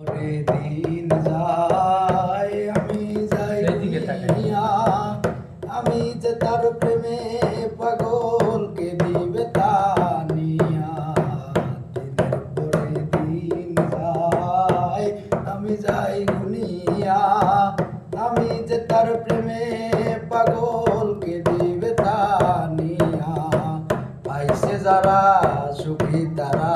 দিন যায় আমি যাই। আমি যে তার প্রেমে পাগলকে দিবে তানিয়া দিনের পরে দিন যায় আমি যাই গুনিয়া আমি যে তার প্রেমে পাগলকে দিবে তানিয়া পাইছে যারা সুখী তারা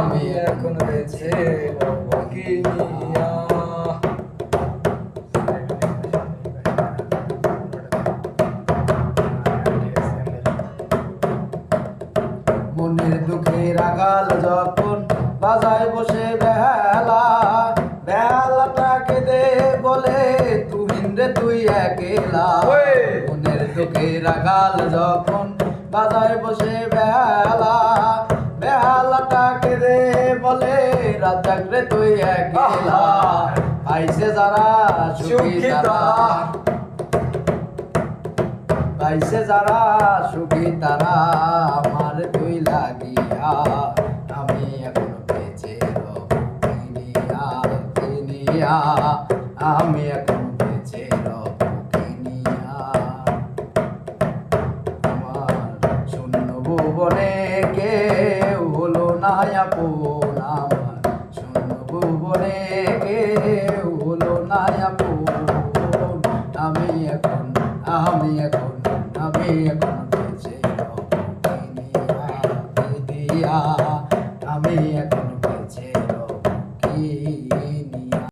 আমি এখন বেঁচে মনের দুঃখে রাগাল যখন বাজায় বসে বেহালা বেহালাটাকে দে বলে তুহিন রে তুই একেলা! মনের দুঃখে রাগাল যখন বাজায় বসে বেহালা খেলাটাকে রে বলে রাজাক রে তুই আইসে যারা সুখী তারা। আইসে যারা সুখী তারা আমার তুই লাগিয়া। আমি এখন বেঁচে রব আমি এখন নাই আপন আমার শুনব বলে কেউ হলো নাই আপন আমি এখন আমি এখন আমি এখন বেঁচে আমি এখন